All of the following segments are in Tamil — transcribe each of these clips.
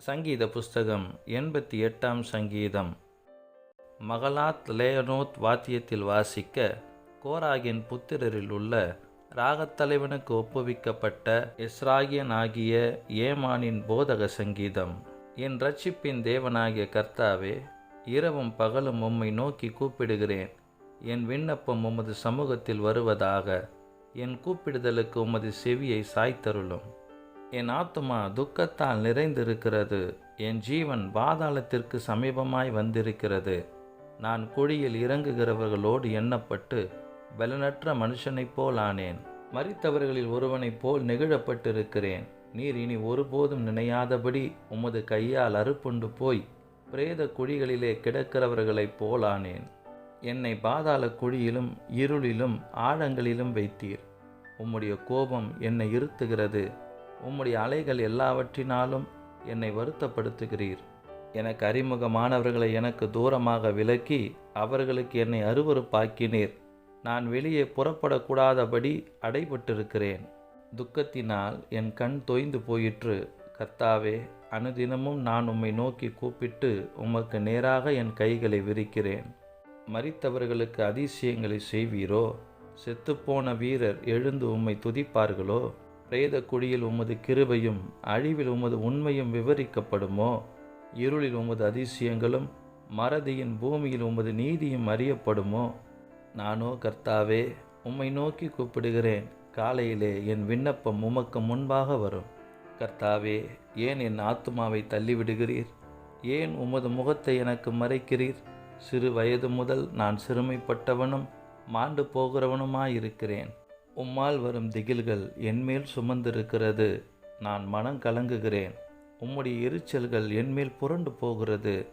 சங்கீத புஸ்தகம் எண்பத்தி எட்டாம் சங்கீதம். மகலாத் லேயனோத் வாத்தியத்தில் வாசிக்க கோராகின் புத்திரரில் உள்ள ராகத்தலைவனுக்கு ஒப்புவிக்கப்பட்ட இஸ்ராகியனாகிய ஏமானின் போதக சங்கீதம். என் ரட்சிப்பின் தேவனாகிய கர்த்தாவே இரவும் பகலும் உம்மை நோக்கி கூப்பிடுகிறேன். என் விண்ணப்பம் உமது சமூகத்தில் வருவதாக. என் கூப்பிடுதலுக்கு உமது செவியை சாய்த்தருளும். என் ஆத்துமா துக்கத்தால் நிறைந்திருக்கிறது. என் ஜீவன் பாதாளத்திற்கு சமீபமாய் வந்திருக்கிறது. நான் குழியில் இறங்குகிறவர்களோடு எண்ணப்பட்டு பலனற்ற மனுஷனைப் போல் ஆனேன். மறித்தவர்களில் ஒருவனைப் போல் நெகிழப்பட்டிருக்கிறேன். நீர் இனி ஒருபோதும் நினையாதபடி உமது கையால் அறுப்புண்டு போய் பிரேத குழிகளிலே கிடக்கிறவர்களைப் போலானேன் என்னை பாதாள குழியிலும் இருளிலும் ஆழங்களிலும் வைத்தீர். உம்முடைய கோபம் என்னை இருத்துகிறது. உம்முடைய அலைகள் எல்லாவற்றினாலும் என்னை வருத்தப்படுத்துகிறீர். எனக்கு அறிமுகமானவர்களை எனக்கு தூரமாக விலக்கி அவர்களுக்கு என்னை அருவறுப்பாக்கினீர் நான் வெளியே புறப்படக்கூடாதபடி அடைபட்டிருக்கிறேன். துக்கத்தினால் என் கண் தொய்ந்து போயிற்று. கர்த்தாவே அனுதினமும் நான் உம்மை நோக்கி கூப்பிட்டு உமக்கு நேராக என் கைகளை விரிக்கிறேன். மறித்தவர்களுக்கு அதிசயங்களை செய்வீரோ? செத்துப்போன வீரர் எழுந்து உம்மை துதிப்பார்களோ? பிரேத குழியில் உமது கிருபையும் அழிவில் உமது உண்மையும் விவரிக்கப்படுமோ? இருளில் உமது அதிசயங்களும் மறதியின் பூமியில் உமது நீதியும் அறியப்படுமோ? நானோ கர்த்தாவே உம்மை நோக்கி கூப்பிடுகிறேன். காலையிலே என் விண்ணப்பம் உமக்கு முன்பாக வரும். கர்த்தாவே ஏன் என் ஆத்துமாவை தள்ளிவிடுகிறீர்? ஏன் உமது முகத்தை எனக்கு மறைக்கிறீர்? சிறு வயது முதல் நான் சிறுமைப்பட்டவனும் மாண்டு போகிறவனுமாயிருக்கிறேன். உம்மால் வரும் திகில்கள் என்மேல் சுமந்திருக்கிறது. நான் மனம் கலங்குகிறேன். உம்முடைய எரிச்சல்கள் என்மேல் புரண்டு போகிறது.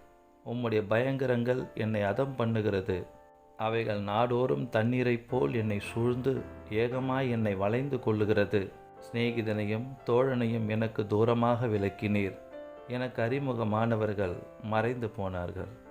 உம்முடைய பயங்கரங்கள் என்னை அதம் பண்ணுகிறது. அவைகள் நாடோறும் தண்ணீரைப் போல் என்னை சூழ்ந்து ஏகமாய் என்னை வளைந்து கொள்ளுகிறது. சிநேகிதனையும் தோழனையும் எனக்கு தூரமாக விலக்கினீர். எனக்கு அறிமுகமானவர்கள் மறைந்து போனார்கள்.